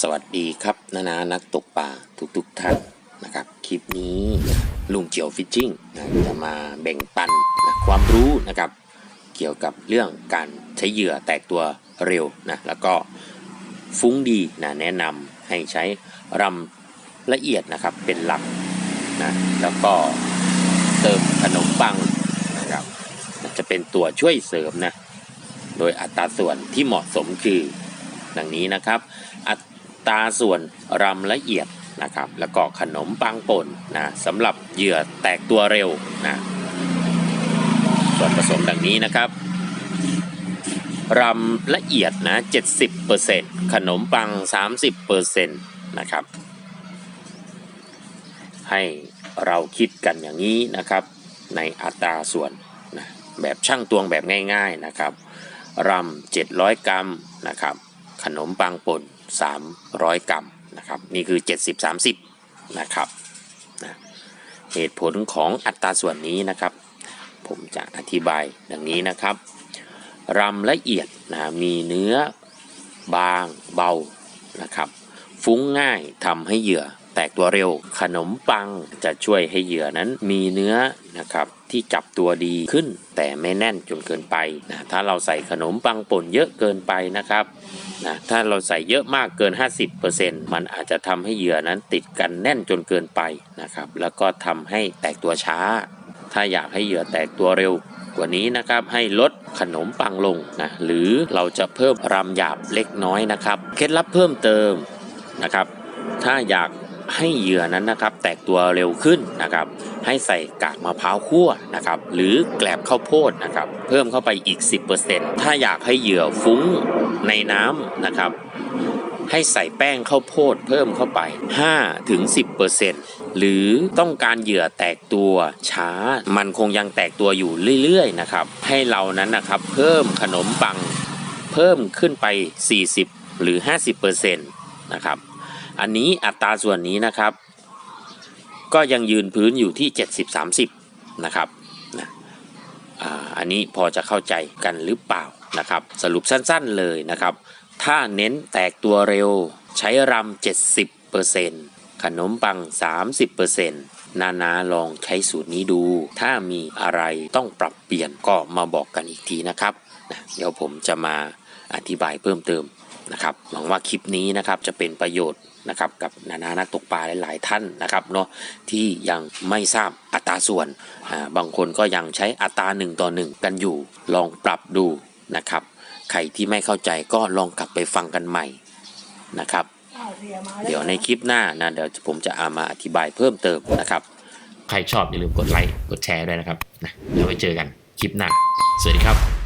สวัสดีครับนานานักตกปลาทุกๆท่านนะครับ คลิปนี้ลุงเจียวฟิชชิ่งนะจะมาแบ่งปันนะความรู้นะครับ เกี่ยวกับเรื่องการใช้เหยื่อแตกตัวเร็วนะแล้วก็ฟุ้งดีนะแนะนำให้ใช้รำละเอียดนะครับเป็นหลักนะแล้วก็เติมขนมปังนะครับจะเป็นตัวช่วยเสริมนะโดยอัตราส่วนที่เหมาะสมคือดังนี้นะครับ อั ตาส่วนรำละเอียดนะครับ แล้วก็ขนมปังป่นนะสำหรับเหยื่อแตกตัวเร็วนะส่วนผสมดังนี้นะครับรำละเอียดนะ 70%ขนมปัง 30%นะครับ ให้เราคิดกันอย่างนี้นะครับ ในอัตราส่วนนะแบบช่างตวงแบบง่าย ๆนะครับรำ700 กรัมนะครับ ขนมปังป่น 300 กรัมนะครับนี่คือ 70-30นะครับนะเหตุผลของอัตราส่วนนี้นะครับ ผมจะอธิบายดังนี้นะครับรำละเอียดนะมีเนื้อบางเบานะครับ ฟุ้งง่ายทำให้เหยื่อ กตัวเร็ว ขนมปังจะช่วยให้เหยื่อนั้นมีเนื้อนะครับที่จับตัวดีขึ้น แต่ไม่แน่นจนเกินไปนะถ้าเราใส่ขนมปังป่นเยอะเกินไปนะครับนะถ้าเราใส่เยอะมากเกิน 50%มันอาจจะทำให้เหยื่อนั้นติดกันแน่นจนเกินไปนะครับ แล้วก็ทำให้แตกตัวช้า ถ้าอยากให้เหยื่อแตกตัวเร็วกว่านี้นะครับให้ลดขนมปังลงนะหรือเราจะเพิ่มรำหยาบเล็กน้อยนะครับ เคล็ดลับเพิ่มเติมนะครับ ถ้าอยาก ให้เหยื่อนั้นนะครับแตกตัวเร็วขึ้นนะครับ ให้ใส่กากมะพร้าวคั่วนะครับหรือแกลบข้าวโพดนะครับเพิ่มเข้าไปอีก 10%ถ้าอยากให้เหยื่อฟุ้งในน้ำนะครับ ให้ใส่แป้งข้าวโพดเพิ่มเข้าไป5ถึง10%หรือต้องการเหยื่อแตกตัวช้า มันคงยังแตกตัวอยู่เรื่อยๆนะครับ ให้เรานั้นนะครับเพิ่มขนมปังเพิ่มขึ้นไป 40 หรือ 50%นะครับ อันนี้อัตราส่วนนี้นะครับ ก็ยังยืนพื้นอยู่ที่ 70-30 นะครับนะอันนี้พอจะเข้าใจกันหรือเปล่านะครับ สรุปสั้นๆเลยนะครับ ถ้าเน้นแตกตัวเร็วใช้รำ70%ขนมปัง 30%นานาลองใช้สูตรนี้ดู ถ้ามีอะไรต้องปรับเปลี่ยนก็มาบอกกันอีกทีนะครับนะเดี๋ยวผมจะมาอธิบายเพิ่มเติม นะครับหวังว่าคลิปนี้นะครับจะเป็นประโยชน์นะครับกับนานานักตกปลาหลาย ๆ ท่านนะครับเนาะที่ยังไม่ทราบอัตราส่วนอ่าบางคนก็ยังใช้อัตรา1ต่อ1 กันอยู่ ลองปรับดูนะครับใครที่ไม่เข้าใจก็ลองกลับไปฟังกันใหม่นะครับ เดี๋ยวในคลิปหน้านะเดี๋ยวผมจะเอามาอธิบายเพิ่มเติมนะครับ ใครชอบอย่าลืมกดไลค์กดแชร์ด้วยนะครับนะเดี๋ยวไว้เจอกันคลิปหน้า สวัสดีครับ